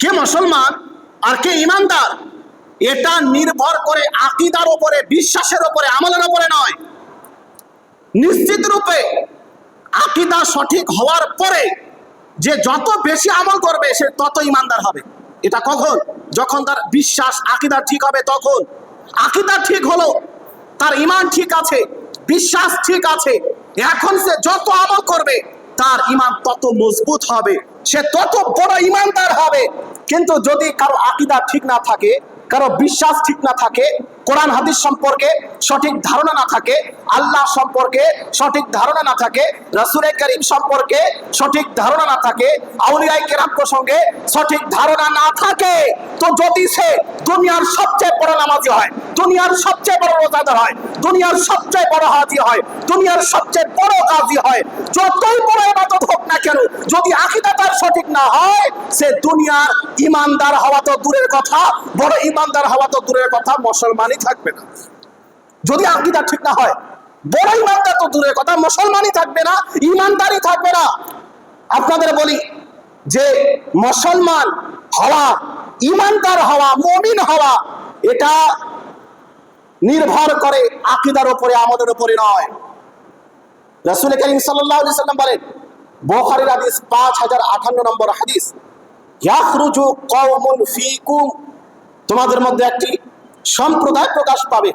কে মুসলমান আর কে ইমানদার, এটা নির্ভর করে আকিদার উপরে, বিশ্বাসের উপরে, আমলের উপরে নয়। নিশ্চিত রূপে আকিদা সঠিক হওয়ার পরে যে যত বেশি আমল করবে, সে তত ইমানদার হবে। এটা কখন? যখন তার বিশ্বাস, আকিদা ঠিক হবে তখন। আকিদা ঠিক হলো, তার ইমান ঠিক আছে, বিশ্বাস ঠিক আছে। এখন সে যত আমল করবে, তার ইমান তত মজবুত হবে। সে তত বড় ইমানদার হবে। কিন্তু যদি কারও আকিদা ঠিক না থাকে, কারও বিশ্বাস ঠিক না থাকে, কোরআন, হাদিস সম্পর্কে সঠিক ধারণা না থাকে, আল্লাহ সম্পর্কে সঠিক ধারণা না থাকে রাসুলের করিম সম্পর্কে সঠিক ধারণা না থাকে আউলিয়াই কেরাম প্রসঙ্গে সঠিক ধারণা না থাকে, তো যদি সে দুনিয়ার সবচেয়ে বড় নামাজি হয় দুনিয়ার সবচেয়ে বড় রোজাদার হয়, দুনিয়ার সবচেয়ে বড় হাজি হয়, দুনিয়ার সবচেয়ে বড় কাজী হয়। যতই বড় ইবাদত হোক না কেন, যদি আকিদা তার সঠিক না হয়, সে দুনিয়ার ইমানদার হওয়া তো দূরের কথা, বড় ইমানদার হওয়া তো দূরের কথা, মুসলমানই থাকবে না। যদি আকিদা ঠিক না হয়, বড় ইমানদার তো দূরের কথা, মুসলমানই থাকবে না, ইমানদারই থাকবে না। আপনাদের বলি যে মুসলমান হওয়া, ইমানদার হওয়া, মমিন হওয়া, এটা নির্ভর করে আকিদার উপরে আমাদের উপরে নয়। রসুল করিম আলাইহি সাল্লাম বলেন, বুখারীর হাদিস 5058 নম্বর হাদিস, ইয়াখরুজু কওমুন ফীকুম তোমাদের মধ্যে একটি সম্প্রদায় প্রকাশ পাবে।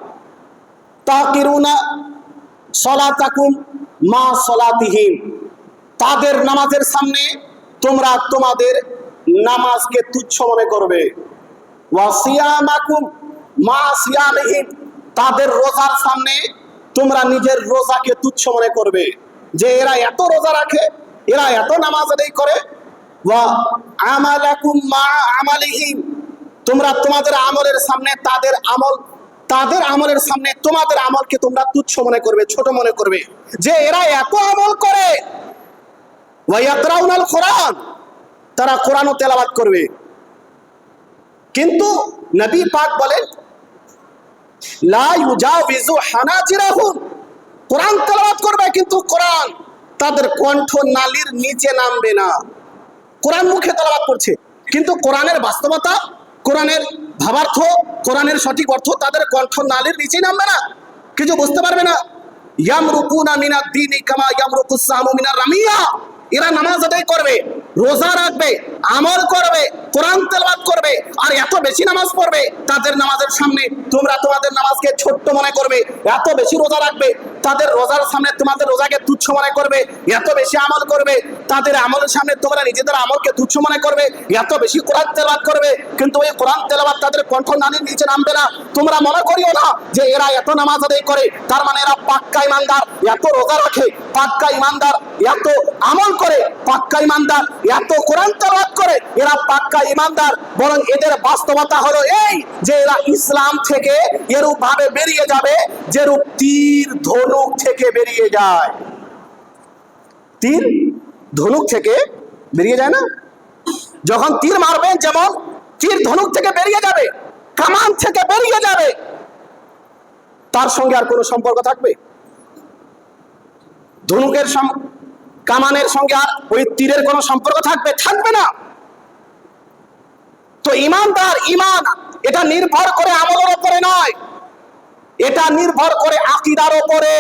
তাকিরুনা সলাতাকুম মা সলাতিহিম তাদের নামাজের সামনে তোমরা তোমাদের নামাজকে তুচ্ছ মনে করবে। ওয়া সিয়ামাকুম মা সিয়ামিহিম তাদের রোজার সামনে তোমরা নিজের রোজাকে তুচ্ছ মনে করবে যে এরা এত রোজা রাখে, এরা এত নামাজ আদায় করে। তোমরা তোমাদের আমলের সামনে তাদের আমল, তাদের আমলের সামনে তোমাদের আমলকে তোমরা তুচ্ছ মনে করবে, ছোট মনে করবে যে এরা এত আমল করে। কোরআন। তারা কোরআনও তেলাওয়াত করবে। কিন্তু নবী পাক বলেন কোরআন তেলাওয়াত করবে কিন্তু কোরআন তাদের কণ্ঠ নালীর নিচে নামবে না। কোরআন মুখে করছে, কিন্তু কোরআনের বাস্তবতা, কোরআনের ভাবার্থ, কোরআনের সঠিক অর্থ তাদের কণ্ঠ নালীর নামবে না। কিছু বুঝতে পারবে না? এরা নামাজ আদায় করবে, রোজা রাখবে, আমল করবে, কোরআন তেলাওয়াত করবে আর এত বেশি নামাজ পড়বে তাদের নামাজের সামনে, তোমরা তোমাদের নামাজকে ছোট্ট মনে করবে, এত বেশি রোজা রাখবে। তাদের রোজার সামনে তোমাদের রোজাকে তুচ্ছ মনে করবে, এত বেশি আমল করবে, তাদের আমলের সামনে তোমরা নিজেদের আমলকে তুচ্ছ মনে করবে, এত বেশি কোরআন তেলাওয়াত করবে, কিন্তু ওই কোরআন তেলাওয়াত তাদের কণ্ঠ নানির নিচে নামবে না। তোমরা মনে করিও না যে এরা এত নামাজ আদায় করে, তার মানে এরা পাক্কা ইমানদার, এত রোজা রাখে, পাক্কা ইমানদার, এত আমল করে, পাক্কা ইমানদার, এত কোরআন তেলাওয়াত করে, এরা পাক্কা ইমানদার। বরং এদের বাস্তবতা হলো এই যে এরা ইসলাম থেকে এরূপ ভাবে বেরিয়ে যাবে, যেরূপ তীর ধনুক থেকে বেরিয়ে যায়। তীর ধনুক থেকে বেরিয়ে যায় না? যখন তীর মারবেন যেমন তীর ধনুক থেকে বেরিয়ে যাবে, কামান থেকে বেরিয়ে যাবে, তার সঙ্গে আর কোনো সম্পর্ক থাকবে? ধনুকের কামানের সঙ্গে আর ওই তীরের কোনো সম্পর্ক থাকবে? থাকবে না। তো ইমানদার, ইমান, এটা নির্ভর করে আমলের উপরে নয়। এটা নির্ভর করে আকিদার ওপরে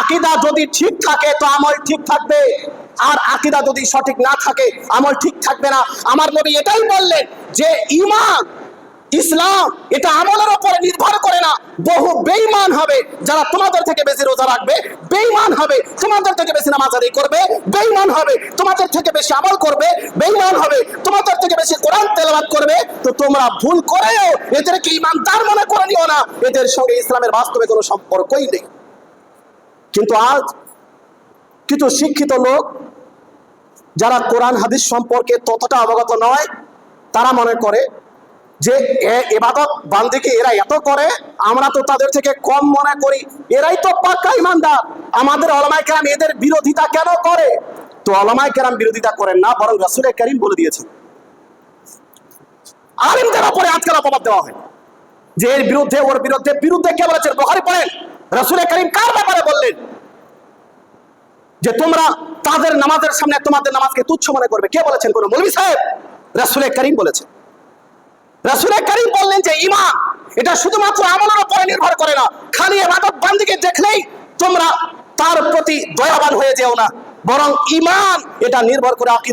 আকিদা যদি ঠিক থাকে, তো আমল ঠিক থাকবে। আর আকিদা যদি সঠিক না থাকে, আমল ঠিক থাকবে না। আমার নবী এটাই বললেন যে, ইমান, ইসলাম, এটা আমলের ওপরে নির্ভর বহু বেঈমান হবে যারা তোমাদের থেকে বেশি রোজা রাখবে, বেঈমান হবে, তোমাদের থেকে বেশি নামাজ আদায় করবে, বেঈমান হবে, তোমাদের থেকে বেশি আমল করবে, বেঈমান হবে, তোমাদের থেকে বেশি কোরআন তেলাওয়াত করবে। তো তোমরা ভুল করেও এদেরকে ইমানদার মনে করে নিও না, এদের সঙ্গে ইসলামের বাস্তবে কোনো সম্পর্কই নেই। কিন্তু আজ কিছু শিক্ষিত লোক, যারা কোরআন, হাদিস সম্পর্কে ততটা অবগত নয়, তারা মনে করে যে এবাদত বান্দিকে এরা এত করে, আমরা তো তাদের থেকে কম মনে করি। এরাই তো পাক্কা ইমানদার। আমাদের অলমাই কেরাম এদের বিরোধিতা কেন করে? তো অলমাই কেরাম বিরোধিতা করেন না, বরং রসুল করিম বলে দিয়েছেন। আলিমদের ওপরে আজকাল অপবাদ দেওয়া হয়। যে এর বিরুদ্ধে, ওর বিরুদ্ধে বিরুদ্ধে কে বলেছেন? বখারি পড়েন। রসুল করিম কার ব্যাপারে বললেন? যে তোমরা তাদের নামাজের সামনে তোমাদের নামাজকে তুচ্ছ মনে করবে। কে বলেছেন? কোন মৌলভী সাহেব? রাসুলের করিম বলেছেন। রাসুলের কারিম বললেন যে ইমান এটা শুধুমাত্র আমলের উপরে নির্ভর করে না। খালি মাদক বান্দিকে দেখলেই তোমরা তার প্রতি দয়াবান হয়ে যেও না। বরং ইমান এটা নির্ভর করে আকিদা